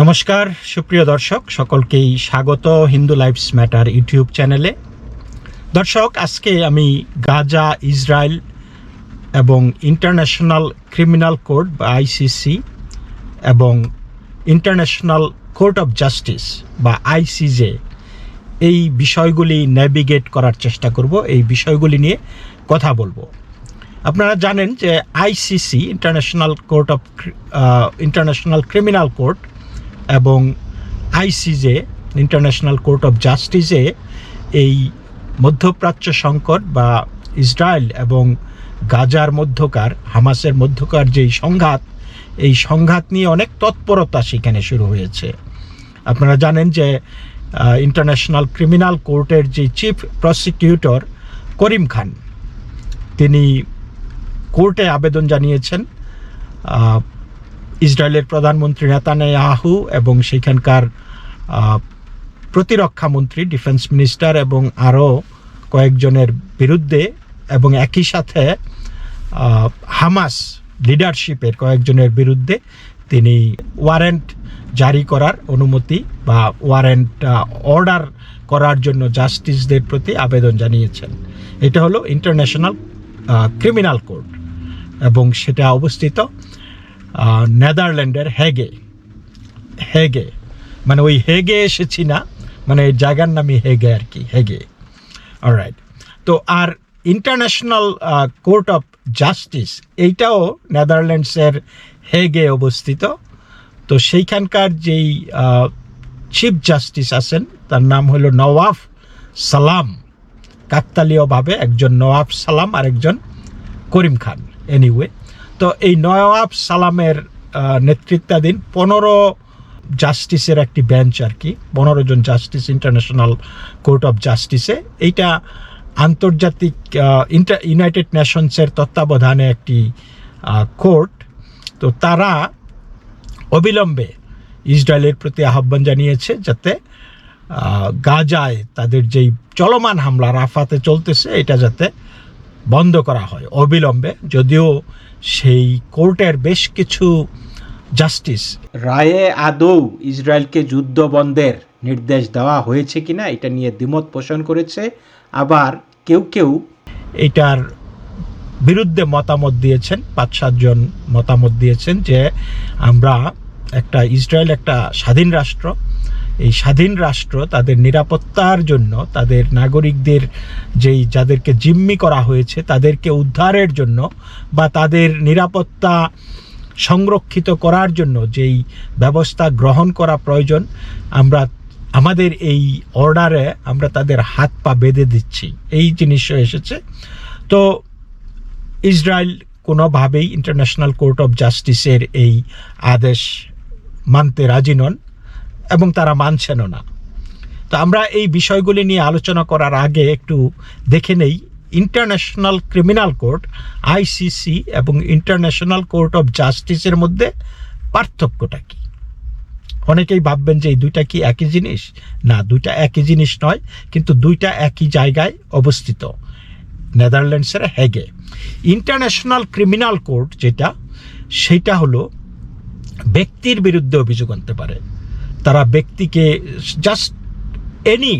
নমস্কার, সুপ্রিয় দর্শক, সকলকেই স্বাগত হিন্দু লাইফস ম্যাটার ইউটিউব চ্যানেলে। দর্শক, আজকে আমি গাজা, ইসরায়েল এবং ইন্টারন্যাশনাল ক্রিমিনাল কোর্ট বা আইসিসি এবং ইন্টারন্যাশনাল কোর্ট অফ জাস্টিস বা আইসিজে এই বিষয়গুলি নেভিগেট করার চেষ্টা করব, এই বিষয়গুলি নিয়ে কথা বলব। আপনারা জানেন যে ICC, international court of international criminal court এবং আইসিজে ইন্টারন্যাশনাল কোর্ট অফ জাস্টিসে এই মধ্যপ্রাচ্য সংকট বা ইসরায়েল এবং গাজার মধ্যকার, হামাসের মধ্যকার যেই সংঘাত, এই সংঘাত নিয়ে অনেক তৎপরতা সেখানে শুরু হয়েছে। আপনারা জানেন যে ইন্টারন্যাশনাল ক্রিমিনাল কোর্টের যে চিফ প্রসিকিউটর করিম খান, তিনি কোর্টে আবেদন জানিয়েছেন ইসরায়েলের প্রধানমন্ত্রী নেতানিয়াহু এবং সেখানকার আহ, প্রতিরক্ষা মন্ত্রী ডিফেন্স মিনিস্টার এবং আরও কয়েকজনের বিরুদ্ধে এবং একই সাথে হামাস লিডারশিপের কয়েকজনের বিরুদ্ধে তিনি ওয়ারেন্ট জারি করার অনুমতি বা ওয়ারেন্ট অর্ডার করার জন্য জাস্টিসদের প্রতি আবেদন জানিয়েছেন। এটা হলো ইন্টারন্যাশনাল ক্রিমিনাল কোর্ট এবং সেটা অবস্থিত নেদারল্যান্ডের হেগে। হেগে। মানে ওই হেগে এসেছি না মানে জায়গার নামই হেগে আর কি, হেগে। অলরাইট তো আর ইন্টারন্যাশনাল কোর্ট অফ জাস্টিস এইটাও নেদারল্যান্ডসের হেগে অবস্থিত। তো সেইখানকার যেই চিফ জাস্টিস আছেন, তার নাম হলো নওয়াফ সালাম। কাকতালীয়ভাবে একজন নওয়াব সালাম আর একজন করিম খান। এনিওয়ে তো এই নওয়াব সালামের নেতৃত্বাধীন পনেরো জাস্টিসের একটি বেঞ্চ আর কি, পনেরো জন জাস্টিস ইন্টারন্যাশনাল কোর্ট অফ জাস্টিসে এইটা আন্তর্জাতিক ইন্টার ইউনাইটেড নেশনসের তত্ত্বাবধানে একটি কোর্ট তো তারা অবিলম্বে ইসরায়েলের প্রতি আহ্বান জানিয়েছে যাতে গাজায় তাদের যেই চলমান হামলা রাফাতে চলতেছে, এটা যাতে বন্ধ করা হয়। অবিলম্বে যদিও সেই কোর্টের বেশ কিছু জাস্টিস। রায়ে আদৌ ইসরায়েলকে যুদ্ধ বন্ধের নির্দেশ দেওয়া হয়েছে কিনা এটা নিয়ে দ্বিমত পোষণ করেছে আবার কেউ কেউ এটার বিরুদ্ধে মতামত দিয়েছেন পাঁচ সাতজন মতামত দিয়েছেন যে আমরা একটা ইসরায়েল একটা স্বাধীন রাষ্ট্র এই স্বাধীন রাষ্ট্র তাদের নিরাপত্তার জন্য, তাদের নাগরিকদের যেই যাদেরকে জিম্মি করা হয়েছে, তাদেরকে উদ্ধারের জন্য বা তাদের নিরাপত্তা সংরক্ষিত করার জন্য যেই ব্যবস্থা গ্রহণ করা প্রয়োজন, আমরা, আমাদের এই অর্ডারে আমরা তাদের হাত পা বেঁধে দিচ্ছি। এই জিনিসও এসেছে। তো ইসরায়েল কোনোভাবেই ইন্টারন্যাশনাল কোর্ট অফ জাস্টিসের এই আদেশ মানতে রাজি নন। এবং তারা মানছেনও না। তো আমরা এই বিষয়গুলি নিয়ে আলোচনা করার আগে একটু দেখে নেই ইন্টারন্যাশনাল ক্রিমিনাল কোর্ট আইসিসি এবং ইন্টারন্যাশনাল কোর্ট অফ জাস্টিসের মধ্যে পার্থক্যটা কি? অনেকেই ভাববেন যে এই দুইটা কি একই জিনিস? না, দুইটা একই জিনিস নয়, কিন্তু দুইটা একই জায়গায় অবস্থিত। নেদারল্যান্ডসের হেগে। ইন্টারন্যাশনাল ক্রিমিনাল কোর্ট যেটা, সেটা হলো ব্যক্তির বিরুদ্ধে অভিযোগ আনতে পারে। তারা ব্যক্তিকে জাস্ট এনি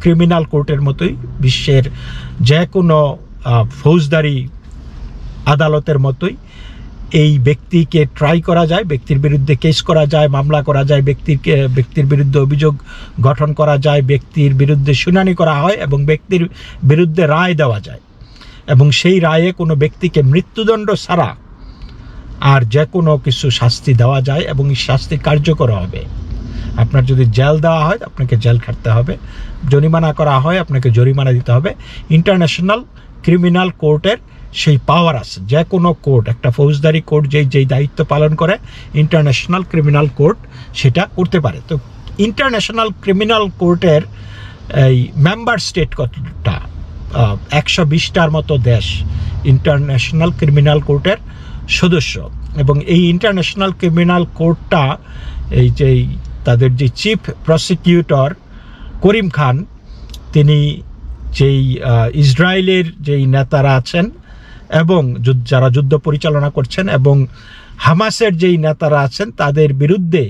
ক্রিমিনাল কোর্টের মতোই বিশ্বের যে কোনো ফৌজদারি আদালতের মতোই এই ব্যক্তিকে ট্রাই করা যায়, ব্যক্তির বিরুদ্ধে কেস করা যায়, মামলা করা যায় ব্যক্তিকে ব্যক্তির বিরুদ্ধে অভিযোগ গঠন করা যায়, ব্যক্তির বিরুদ্ধে শুনানি করা হয় এবং ব্যক্তির বিরুদ্ধে রায় দেওয়া যায়। এবং সেই রায়ে কোনো ব্যক্তিকে মৃত্যুদণ্ড ছাড়া আর যে কোনো কিছু শাস্তি দেওয়া যায় এবং এই শাস্তি কার্যকর হবে। আপনার যদি জেল দেওয়া হয়, আপনাকে জেল খাটতে হবে। জরিমানা করা হয়, আপনাকে জরিমানা দিতে হবে। ইন্টারন্যাশনাল ক্রিমিনাল কোর্টের সেই পাওয়ার আছে। যে কোনো কোর্ট একটা ফৌজদারি কোর্ট যেই যেই দায়িত্ব পালন করে ইন্টারন্যাশনাল ক্রিমিনাল কোর্ট সেটা করতে পারে। তো ইন্টারন্যাশনাল ক্রিমিনাল কোর্টের এই মেম্বার স্টেট কতটা? একশো বিশটার মতো দেশ ইন্টারন্যাশনাল ক্রিমিনাল কোর্টের সদস্য। এবং এই ইন্টারন্যাশনাল ক্রিমিনাল কোর্টটা এই যে তাদের যে চিফ প্রসিকিউটর করিম খান, তিনি যেই ইসরায়েলের যেই নেতারা আছেন এবং যারা যুদ্ধ পরিচালনা করছেন এবং হামাসের যেই নেতারা আছেন, তাদের বিরুদ্ধে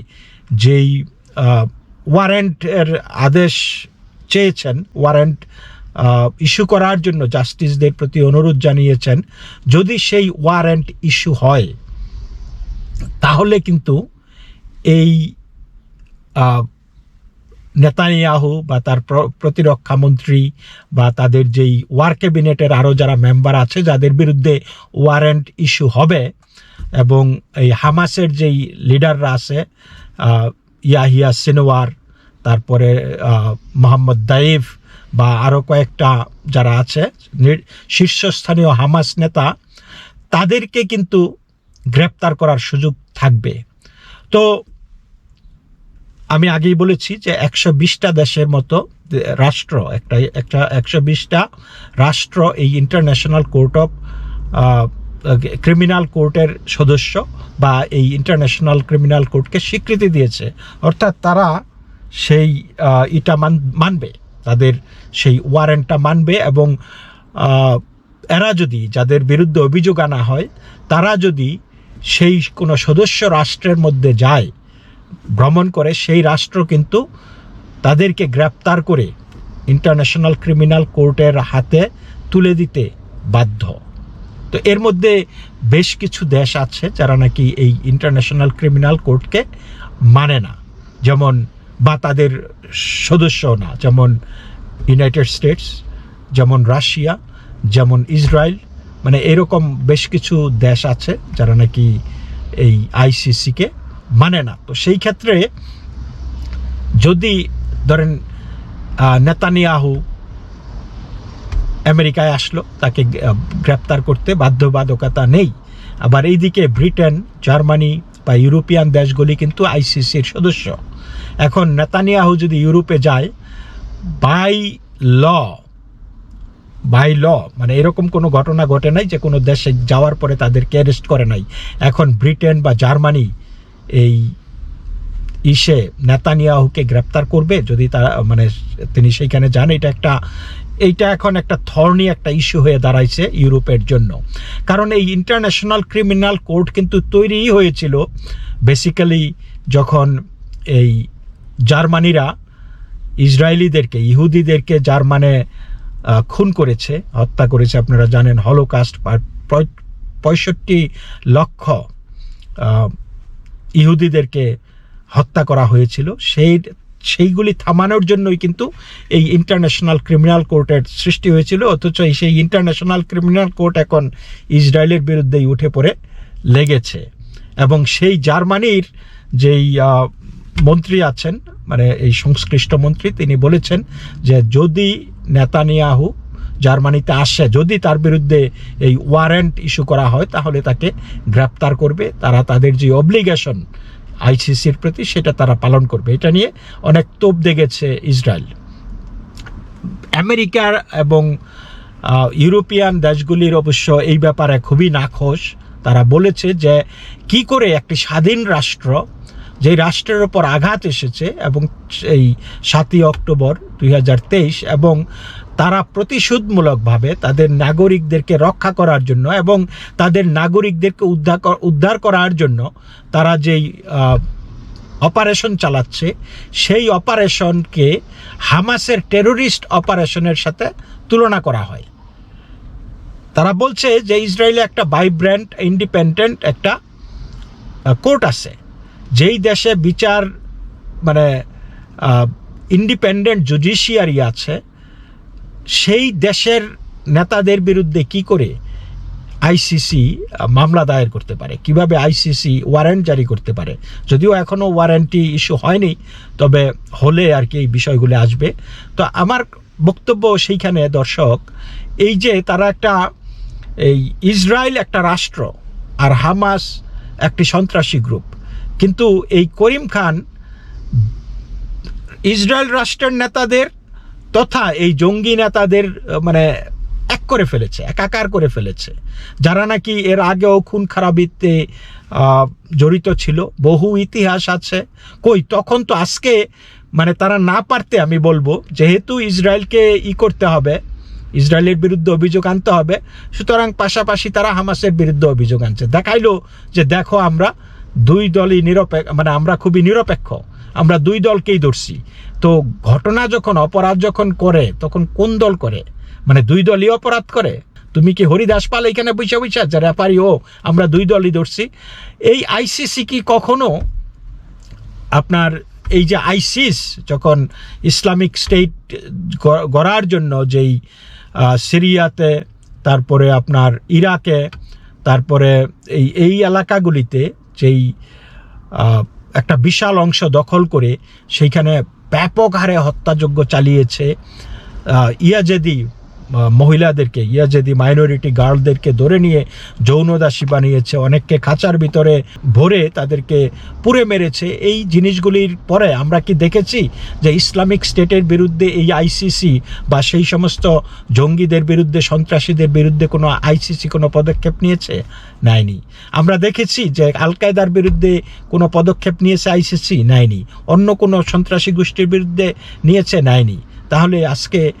যেই ওয়ারেন্টের আদেশ চেয়েছেন ওয়ারেন্ট ইস্যু করার জন্য জাস্টিসদের প্রতি অনুরোধ জানিয়েছেন, যদি সেই ওয়ারেন্ট ইস্যু হয়, তাহলে কিন্তু এই নেতানিয়াহু বা তার প্র- প্রতিরক্ষা মন্ত্রী বা তাদের যেই ওয়ার ক্যাবিনেটের আরও যারা মেম্বার আছে, যাদের বিরুদ্ধে ওয়ারেন্ট ইস্যু হবে এবং এই হামাসের যেই লিডাররা আছে ইয়াহিয়া সিনোয়ার তারপরে মোহাম্মদ দাইফ বা আরও কয়েকটা যারা আছে শীর্ষস্থানীয় হামাস নেতা, তাদেরকে কিন্তু গ্রেপ্তার করার সুযোগ থাকবে। তো আমি আগেই বলেছি যে একশো বিশটা দেশের মতো রাষ্ট্র, একটা একটা একশো বিশটা রাষ্ট্র এই ইন্টারন্যাশনাল কোর্ট অফ ক্রিমিনাল কোর্টের সদস্য বা এই ইন্টারন্যাশনাল ক্রিমিনাল কোর্টকে স্বীকৃতি দিয়েছে। অর্থাৎ তারা সেই মান, মানবে। তাদের সেই ওয়ারেন্টটা মানবে এবং এরা যদি যাদের বিরুদ্ধে অভিযোগ আনা হয়, তারা যদি সেই কোনো সদস্য রাষ্ট্রের মধ্যে যায়, ভ্রমণ করে, সেই রাষ্ট্র কিন্তু তাদেরকে গ্রেপ্তার করে ইন্টারন্যাশনাল ক্রিমিনাল কোর্টের হাতে তুলে দিতে বাধ্য। তো এর মধ্যে বেশ কিছু দেশ আছে যারা নাকি এই ইন্টারন্যাশনাল ক্রিমিনাল কোর্টকে মানে না। যেমন বা তাদের সদস্য না, যেমন ইউনাইটেড স্টেটস যেমন রাশিয়া, যেমন ইসরায়েল মানে এরকম বেশ কিছু দেশ আছে যারা নাকি এই আইসিসিকে মানে না। তো সেই ক্ষেত্রে যদি ধরেন নেতানিয়াহু আমেরিকায় আসলো, তাকে গ্রেপ্তার করতে বাধ্যবাধকতা নেই। আবার এইদিকে ব্রিটেন, জার্মানি বা ইউরোপিয়ান দেশগুলি কিন্তু আইসিসির সদস্য। এখন নেতানিয়াহু যদি ইউরোপে যায় বাই ল বাই ল মানে এরকম কোনো ঘটনা ঘটে নাই যে কোনো দেশে যাওয়ার পরে তাদেরকে অ্যারেস্ট করে নাই। এখন ব্রিটেন বা জার্মানি এই ইসে নেতানিয়াহুকে গ্রেপ্তার করবে, যদি তারা মানে তিনি সেইখানে যান, এটা একটা এইটা এখন একটা থর্নি একটা ইস্যু হয়ে দাঁড়াইছে ইউরোপের জন্য। কারণ এই ইন্টারন্যাশনাল ক্রিমিনাল কোর্ট কিন্তু তৈরিই হয়েছিল বেসিক্যালি যখন এই জার্মানিরা ইসরায়েলিদেরকে, ইহুদিদেরকে জার্মানে খুন করেছে, হত্যা করেছে, আপনারা জানেন হলোকাস্ট পঁয়ষট্টি লক্ষ ইহুদিদেরকে হত্যা করা হয়েছিল। সেই সেইগুলি থামানোর জন্যই কিন্তু এই ইন্টারন্যাশনাল ক্রিমিনাল কোর্টের সৃষ্টি হয়েছিল। অথচ এই সেই ইন্টারন্যাশনাল ক্রিমিনাল কোর্ট এখন ইসরায়েলের বিরুদ্ধেই উঠে পড়ে লেগেছে। এবং সেই জার্মানির যেই মন্ত্রী আছেন মানে এই সংশ্লিষ্ট মন্ত্রী, তিনি বলেছেন যে যদি নেতানিয়াহু জার্মানিতে আসে, যদি তার বিরুদ্ধে এই ওয়ারেন্ট ইস্যু করা হয়, তাহলে তাকে গ্রেপ্তার করবে। তারা তাদের যে অব্লিগেশন আইসিসির প্রতি সেটা তারা পালন করবে। এটা নিয়ে অনেক তোপ দেখেছে ইসরায়েল। আমেরিকার এবং ইউরোপিয়ান দেশগুলির অবশ্য এই ব্যাপারে খুবই নাখোশ। তারা বলেছে যে, কি করে একটি স্বাধীন রাষ্ট্র, যেই রাষ্ট্রের ওপর আঘাত এসেছে এবং এই সাতই অক্টোবর দুই হাজার তেইশ এবং তারা প্রতিশোধমূলকভাবে তাদের নাগরিকদেরকে রক্ষা করার জন্য এবং তাদের নাগরিকদেরকে উদ্ধার উদ্ধার করার জন্য তারা যেই অপারেশন চালাচ্ছে, সেই অপারেশনকে হামাসের টেরোরিস্ট অপারেশনের সাথে তুলনা করা হয়। তারা বলছে যে ইসরায়েলে একটা ভাইব্র্যান্ট ইন্ডিপেন্ডেন্ট একটা কোর্ট আছে, যেই দেশে বিচার মানে ইন্ডিপেন্ডেন্ট জুডিশিয়ারি আছে সেই দেশের নেতাদের বিরুদ্ধে কি করে আইসিসি মামলা দায়ের করতে পারে? কীভাবে আইসিসি ওয়ারেন্ট জারি করতে পারে? যদিও এখনও ওয়ারেন্টি ইস্যু হয়নি, তবে হলে আর কি এই বিষয়গুলো আসবে। তো আমার বক্তব্য সেইখানে, দর্শক, এই যে তারা একটা, এই ইসরায়েল একটা রাষ্ট্র আর হামাস একটি সন্ত্রাসী গ্রুপ কিন্তু এই করিম খান, ইসরায়েল রাষ্ট্রের নেতাদের তথা এই জঙ্গি নেতাদের মানে এক করে ফেলেছে একাকার করে ফেলেছে। যারা নাকি এর আগেও খুন খারাপিতে জড়িত ছিল, বহু ইতিহাস আছে। কই, তখন তো আজকে মানে তারা না পারতে আমি বলব, যেহেতু ইসরায়েলকে ই করতে হবে, ইসরায়েলের বিরুদ্ধে অভিযোগ আনতে হবে, সুতরাং পাশাপাশি তারা হামাসের বিরুদ্ধে অভিযোগ আনছে। দেখাইলো যে, দেখো, আমরা দুই দলই নিরপেক্ষ মানে আমরা খুবই নিরপেক্ষ। আমরা দুই দলকেই ধরছি। তো ঘটনা যখন, অপরাধ যখন করে, তখন কোন দল করে? মানে দুই দলই অপরাধ করে? তুমি কি হরিদাস পাল এখানে বসে বসে যে রেফারি, ও, আমরা দুই দলই ধরছি। এই আইসিসি কি কখনো আপনার এই যে আইসিস যখন ইসলামিক স্টেট গড়ার জন্য যেই সিরিয়াতে, তারপরে আপনার ইরাকে, তারপরে এই এই এলাকাগুলিতে যেই একটা বিশাল অংশ দখল করে সেইখানে ব্যাপক হারে হত্যাযজ্ঞ চালিয়েছে ইয়াজেদি মহিলাদেরকে যদি মাইনরিটি গার্লদেরকে ধরে নিয়ে যৌনদাসী বানিয়েছে। অনেককে খাঁচার ভিতরে ভরে তাদেরকে পুড়ে মেরেছে। এই জিনিসগুলির পরে আমরা কি দেখেছি যে ইসলামিক স্টেটের বিরুদ্ধে এই আইসিসি বা সেই সমস্ত জঙ্গিদের বিরুদ্ধে, সন্ত্রাসীদের বিরুদ্ধে কোনো আইসিসি কোনো পদক্ষেপ নিয়েছে? নেয়নি। আমরা দেখেছি যে আল কায়দার বিরুদ্ধে কোনো পদক্ষেপ নিয়েছে আইসিসি? নেয়নি। অন্য কোনো সন্ত্রাসী গোষ্ঠীর বিরুদ্ধে নিয়েছে? নেয়নি। তাহলে আজকে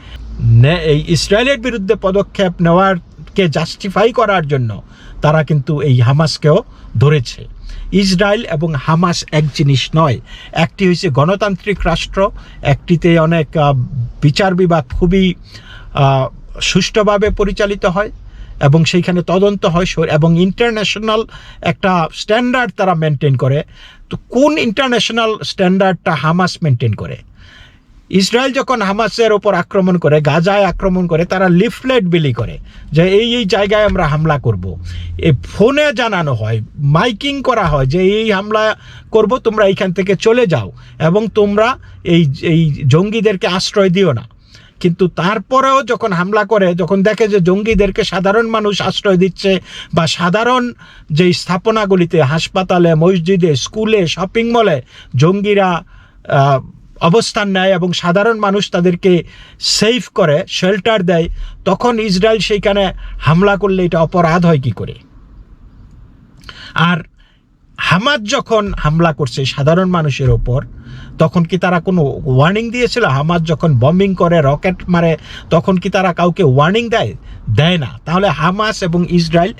এই ইসরায়েলের বিরুদ্ধে পদক্ষেপ নেওয়ারকে জাস্টিফাই করার জন্য তারা কিন্তু এই হামাসকেও ধরেছে। ইসরায়েল এবং হামাস এক জিনিস নয়, একটি হয়েছে গণতান্ত্রিক রাষ্ট্র, একটিতে অনেক বিচার বিভাগ খুবই সুষ্ঠুভাবে পরিচালিত হয় এবং সেইখানে তদন্ত হয় এবং ইন্টারন্যাশনাল একটা স্ট্যান্ডার্ড তারা মেনটেন করে। তো কোন ইন্টারন্যাশনাল স্ট্যান্ডার্ডটা হামাস মেনটেন করে? ইসরায়েল যখন হামাসের ওপর আক্রমণ করে, গাজায় আক্রমণ করে, তারা লিফলেট বিলি করে যে এই এই জায়গায় আমরা হামলা করব। এ ফোনে জানানো হয়, মাইকিং করা হয় যে এই হামলা করব, তোমরা এইখান থেকে চলে যাও এবং তোমরা এই এই জঙ্গিদেরকে আশ্রয় দিও না কিন্তু তারপরেও যখন হামলা করে, যখন দেখে যে জঙ্গিদেরকে সাধারণ মানুষ আশ্রয় দিচ্ছে বা সাধারণ যেই স্থাপনাগুলিতে, হাসপাতালে, মসজিদে, স্কুলে, শপিং মলে জঙ্গিরা অবস্থান নেয় এবং সাধারণ মানুষ তাদেরকে সেফ করে শেল্টার দেয়, তখন ইসরায়েল সেইখানে হামলা করলে এটা অপরাধ হয় কি করে? আর হামাদ যখন হামলা করছে সাধারণ মানুষের ওপর, তখন কি তারা কোনো ওয়ার্নিং দিয়েছিল? হামাদ যখন বম্বিং করে রকেট মারে, তখন কি তারা কাউকে ওয়ার্নিং দেয়? দেয় না। তাহলে হামাস এবং ইসরায়েল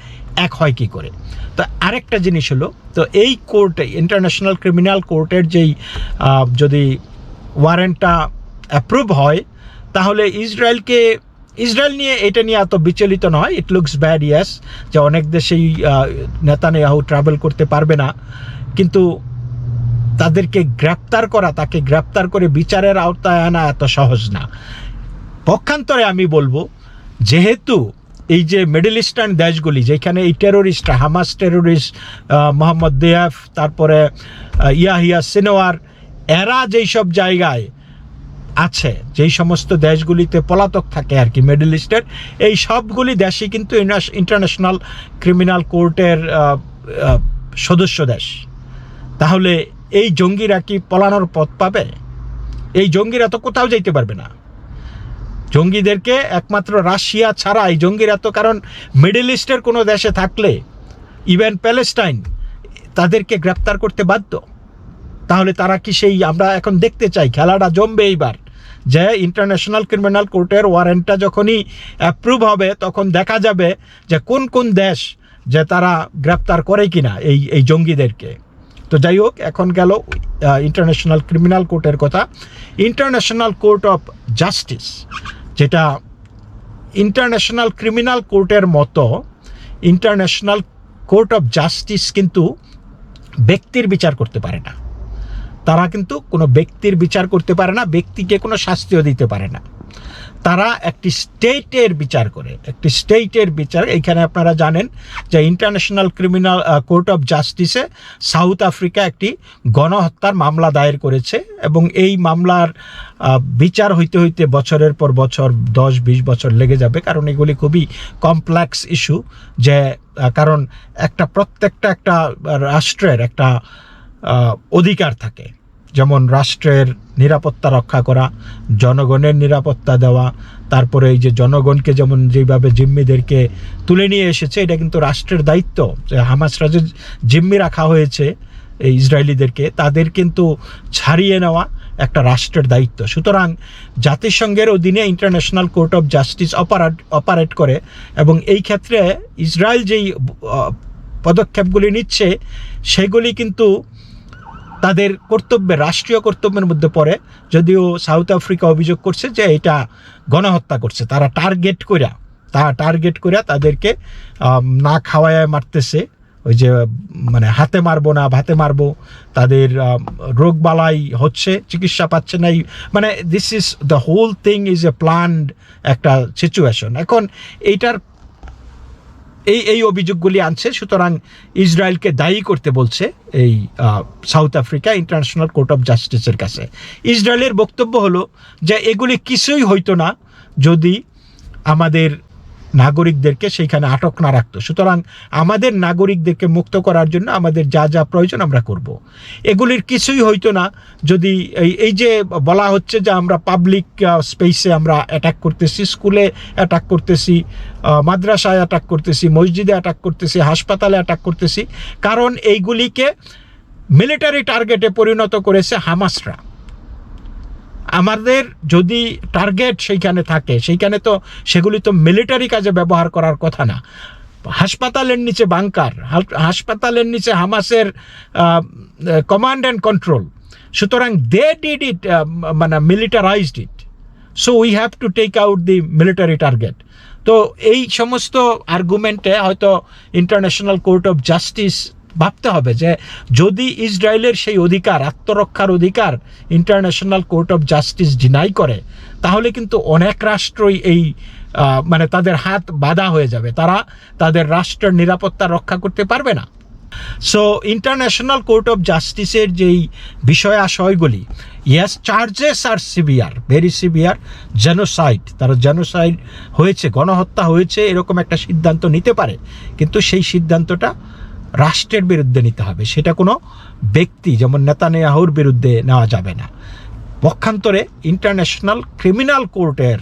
এক হয় কি করে? তো আরেকটা জিনিস হলো, তো এই কোর্টে ইন্টারন্যাশনাল ক্রিমিনাল কোর্টের যেই যদি ওয়ারেন্টটা অ্যাপ্রুভ হয়, তাহলে ইসরায়েলকে, ইসরায়েল নিয়ে এটা নিয়ে এত বিচলিত নয়। ইট লুকস ব্যাড ইয়াস যে অনেক দেশেই নেতানিয়াহু ট্রাভেল করতে পারবে না। কিন্তু তাদেরকে গ্রেপ্তার করা, তাকে গ্রেপ্তার করে বিচারের আওতায় আনা এত সহজ না। পক্ষান্তরে আমি বলব, যেহেতু এই যে মিডল ইস্টার্ন দেশগুলি, যেখানে এই টেরোরিস্টরা হামাস টেরোরিস্ট মোহাম্মদ দেয়াফ, তারপরে ইয়াহিয়া সিনোয়ার এরা যেই সব জায়গায় আছে, যেই সমস্ত দেশগুলিতে পলাতক থাকে আর কি মিডল ইস্টের এই সবগুলি দেশই কিন্তু ইন্টারন্যাশনাল ক্রিমিনাল কোর্টের সদস্য দেশ। তাহলে এই জঙ্গিরা কি পলানোর পথ পাবে? এই জঙ্গিরা তো কোথাও যাইতে পারবে না। জঙ্গিদেরকে একমাত্র রাশিয়া ছাড়া, এই জঙ্গিরা তো কারণ মিডল ইস্টের কোনো দেশে থাকলে ইভেন প্যালেস্টাইন তাদেরকে গ্রেপ্তার করতে বাধ্য। তাহলে তারা কি সেই, আমরা এখন দেখতে চাই, খেলাটা জমবে এইবার। যে ইন্টারন্যাশনাল ক্রিমিনাল কোর্টের ওয়ারেন্টটা যখনই অ্যাপ্রুভ হবে, তখন দেখা যাবে যে কোন কোন দেশ যে তারা গ্রেপ্তার করে কিনা এই এই জঙ্গিদেরকে। তো যাই হোক, এখন গেল ইন্টারন্যাশনাল ক্রিমিনাল কোর্টের কথা। ইন্টারন্যাশনাল কোর্ট অফ জাস্টিস যেটা ইন্টারন্যাশনাল ক্রিমিনাল কোর্টের মতো ইন্টারন্যাশনাল কোর্ট অফ জাস্টিস কিন্তু ব্যক্তির বিচার করতে পারে না। তারা কিন্তু কোনো ব্যক্তির বিচার করতে পারে না, ব্যক্তিকে কোনো শাস্তিও দিতে পারে না। তারা একটি স্টেটের বিচার করে, একটি স্টেটের বিচার। এইখানে আপনারা জানেন যে ইন্টারন্যাশনাল ক্রিমিনাল কোর্ট অফ জাস্টিসে সাউথ আফ্রিকা একটি গণহত্যার মামলা দায়ের করেছে এবং এই মামলার বিচার হইতে হইতে বছরের পর বছর, দশ, বিশ বছর লেগে যাবে। কারণ এগুলি খুবই কমপ্লেক্স ইস্যু যে কারণ একটা প্রত্যেকটা একটা রাষ্ট্রের একটা অধিকার থাকে। যেমন রাষ্ট্রের নিরাপত্তা রক্ষা করা, জনগণের নিরাপত্তা দেওয়া, তারপরে এই যে জনগণকে যেমন যেভাবে জিম্মিদেরকে তুলে নিয়ে এসেছে, এটা কিন্তু রাষ্ট্রের দায়িত্ব। যে হামাসরা যে জিম্মি রাখা হয়েছে এই ইসরায়েলিদেরকে, তাদের কিন্তু ছাড়িয়ে নেওয়া একটা রাষ্ট্রের দায়িত্ব। সুতরাং জাতিসংঘের অধীনে international court of justice operate operate করে এবং এই ক্ষেত্রে ইসরায়েল যেই পদক্ষেপগুলি নিচ্ছে, সেগুলি কিন্তু তাদের কর্তব্যে, রাষ্ট্রীয় কর্তব্যের মধ্যে পড়ে। যদিও সাউথ আফ্রিকা অভিযোগ করছে যে এটা গণহত্যা করছে। তারা টার্গেট কইরা তারা টার্গেট কইরা তাদেরকে না খাওয়ায় মারতেছে। ওই যে মানে হাতে মারবো না, ভাতে মারবো, তাদের রোগ বালাই হচ্ছে, চিকিৎসা পাচ্ছে না। মানে this is the whole thing is a planned একটা সিচুয়েশন এখন এইটার এই এই অভিযোগগুলি আনছে। সুতরাং ইসরায়েলকে দায়ী করতে বলছে এই South Africa international court of জাস্টিসের কাছে। ইসরায়েলের বক্তব্য হলো যে এগুলি কিছুই হইতো না যদি আমাদের নাগরিকদেরকে সেইখানে আটক না রাখতো। সুতরাং আমাদের নাগরিকদেরকে মুক্ত করার জন্য আমাদের যা যা প্রয়োজন আমরা করব। এগুলির কিছুই হইতো না। যদি এই এই যে বলা হচ্ছে যে আমরা পাবলিক স্পেসে আমরা অ্যাটাক করতেছি স্কুলে অ্যাটাক করতেছি মাদ্রাসায় অ্যাটাক করতেছি, মসজিদে অ্যাটাক করতেছি, হাসপাতালে অ্যাটাক করতেছি, কারণ এইগুলিকে মিলিটারি টার্গেটে পরিণত করেছে হামাসরা। আমাদের যদি টার্গেট সেইখানে থাকে, সেইখানে তো সেগুলি তো মিলিটারি কাজে ব্যবহার করার কথা না। হাসপাতালের নিচে বাংকার হাসপাতালের নিচে হামাসের কমান্ড অ্যান্ড কন্ট্রোল সুতরাং দে ডিড ইট মানে militarized it so we have to take out the military target তো এই সমস্ত আর্গুমেন্টে হয়তো ইন্টারন্যাশনাল কোর্ট অফ জাস্টিস ভাবতে হবে যে যদি ইসরায়েলের সেই অধিকার, আত্মরক্ষার অধিকার international court of justice deny করে, তাহলে কিন্তু অনেক রাষ্ট্রই এই মানে তাদের হাত বাধা হয়ে যাবে। তারা তাদের রাষ্ট্রের নিরাপত্তা রক্ষা করতে পারবে না। সো ইন্টারন্যাশনাল কোর্ট অফ জাস্টিসের যেই বিষয় আশয়গুলি yes charges are severe very severe genocide তারা জেনোসাইড হয়েছে, গণহত্যা হয়েছে, এরকম একটা সিদ্ধান্ত নিতে পারে। কিন্তু সেই সিদ্ধান্তটা রাষ্ট্রের বিরুদ্ধে নিতে হবে। সেটা কোনো ব্যক্তি, যেমন নেতানিয়াহুর বিরুদ্ধে নেওয়া যাবে না। পক্ষান্তরে ইন্টারন্যাশনাল ক্রিমিনাল কোর্টের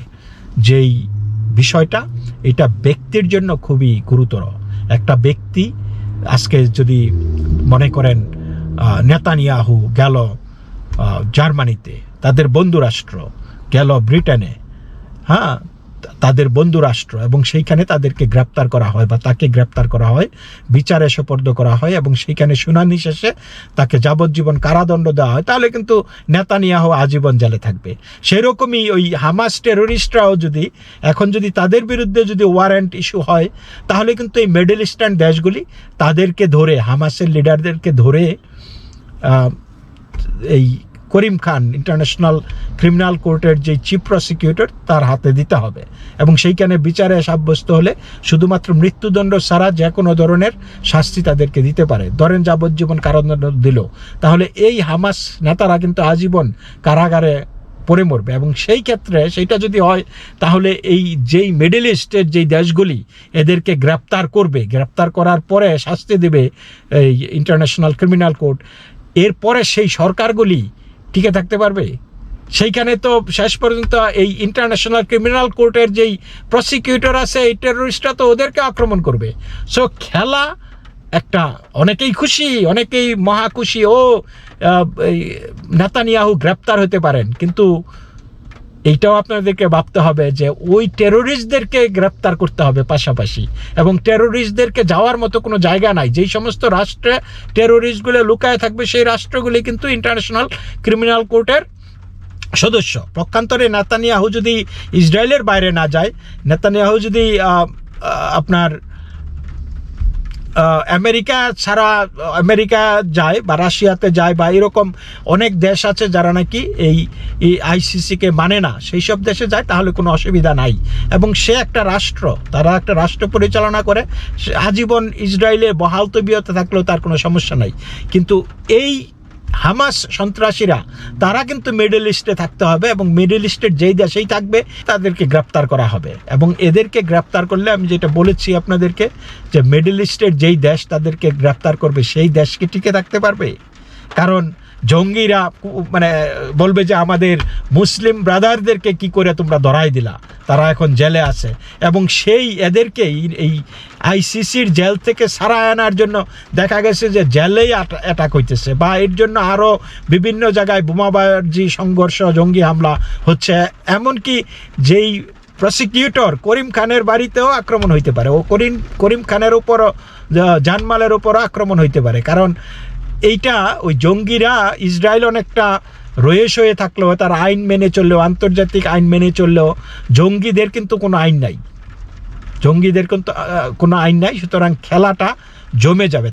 যেই বিষয়টা, এটা ব্যক্তির জন্য খুবই গুরুতর। একটা ব্যক্তি আজকে যদি মনে করেন নেতানিয়াহু গেল জার্মানিতে, তাদের বন্ধু রাষ্ট্র গেল ব্রিটেনে হ্যাঁ তাদের বন্ধু রাষ্ট্র এবং সেইখানে তাদেরকে গ্রেপ্তার করা হয় বা তাকে গ্রেপ্তার করা হয়, বিচারে সোপর্দ করা হয় এবং সেইখানে শুনানি শেষে তাকে যাবজ্জীবন কারাদণ্ড দেওয়া হয়। তাহলে কিন্তু নেতানিয়াহু আজীবন জেলে থাকবে। সেরকমই ওই হামাস টেরোরিস্টরাও যদি, এখন যদি তাদের বিরুদ্ধে যদি ওয়ারেন্ট ইস্যু হয়, তাহলে কিন্তু এই মিডল ইস্টার্ন দেশগুলি তাদেরকে ধরে, হামাসের লিডারদেরকে ধরে এই করিম খান ইন্টারন্যাশনাল ক্রিমিনাল কোর্টের যে চিফ প্রসিকিউটর তার হাতে দিতে হবে। এবং সেইখানে বিচারে সাব্যস্ত হলে শুধুমাত্র মৃত্যুদণ্ড ছাড়া যে কোনো ধরনের শাস্তি তাদেরকে দিতে পারে। ধরেন যাবজ্জীবন কারাদণ্ড দিল। তাহলে এই হামাস নেতারা কিন্তু আজীবন কারাগারে পড়ে মরবে। এবং সেই ক্ষেত্রে সেইটা যদি হয়, তাহলে এই যেই মিডল ইস্টের যেই দেশগুলি, এদেরকে গ্রেপ্তার করবে। গ্রেপ্তার করার পরে শাস্তি দেবে এই ইন্টারন্যাশনাল ক্রিমিনাল কোর্ট এরপরে সেই সরকারগুলি টিকে থাকতে পারবে? সেইখানে তো শেষ পর্যন্ত এই ইন্টারন্যাশনাল ক্রিমিনাল কোর্টের যেই প্রসিকিউটর আছে, এই টেরোরিস্টরা তো ওদেরকে আক্রমণ করবে। সো খেলা একটা অনেকেই খুশি, অনেকেই মহা খুশি। ও নেতানিয়াহু গ্রেপ্তার হতে পারেন, কিন্তু এইটাও আপনাদেরকে ভাবতে হবে যে ওই টেরোরিস্টদেরকে গ্রেপ্তার করতে হবে পাশাপাশি। এবং টেরোরিস্টদেরকে যাওয়ার মতো কোনো জায়গা নাই। যেই সমস্ত রাষ্ট্রে টেরোরিস্টগুলো লুকায় থাকবে, সেই রাষ্ট্রগুলি কিন্তু ইন্টারন্যাশনাল ক্রিমিনাল কোর্টের সদস্য। পক্ষান্তরে নেতানিয়াহু যদি ইসরায়েলের বাইরে না যায়, নেতানিয়াহু যদি আপনার আমেরিকা ছাড়া, আমেরিকা যায় বা রাশিয়াতে যায় বা এরকম অনেক দেশ আছে যারা নাকি এই আইসিসিকে মানে না। সেই সব দেশে যায়, তাহলে কোনো অসুবিধা নাই। এবং সে একটা রাষ্ট্র, তারা একটা রাষ্ট্র পরিচালনা করে আজীবন ইসরায়েলে বহাল তবিয়তে থাকলেও তার কোনো সমস্যা নাই। কিন্তু এই হামাস সন্ত্রাসীরা, তারা কিন্তু মিডল ইস্টে থাকতে হবে এবং মিডল ইস্টের যেই দেশেই থাকবে, তাদেরকে গ্রেপ্তার করা হবে। এবং এদেরকে গ্রেপ্তার করলে আমি যেটা বলেছি আপনাদেরকে, যে মিডল ইস্টের যেই দেশ তাদেরকে গ্রেপ্তার করবে, সেই দেশকে টিকে থাকতে পারবে। কারণ জঙ্গিরা মানে বলবে যে আমাদের মুসলিম ব্রাদারদেরকে কি করে তোমরা ধরাই দিলা? তারা এখন জেলে আছে। এবং সেই এদেরকে এই আইসিসির জেল থেকে সারা আনার জন্য দেখা গেছে যে জেলেই অ্যাটাক হইতেছে। বা এর জন্য আরও বিভিন্ন জায়গায় বোমাবাজি, সংঘর্ষ, জঙ্গি হামলা হচ্ছে। এমনকি যেই প্রসিকিউটর করিম খানের বাড়িতেও আক্রমণ হইতে পারে। ও করিম করিম খানের উপরও জানমালের উপরও আক্রমণ হইতে পারে। কারণ এইটা ওই জঙ্গিরা ইসরায়েল অনেকটা রয়েস হয়ে থাকলেও, তার আইন মেনে চললেও, আন্তর্জাতিক আইন মেনে চললেও জঙ্গিদের কিন্তু কোনো আইন নাই। জঙ্গিদের কিন্তু কোনো আইন নাই, সুতরাং খেলাটা জমে যাবে।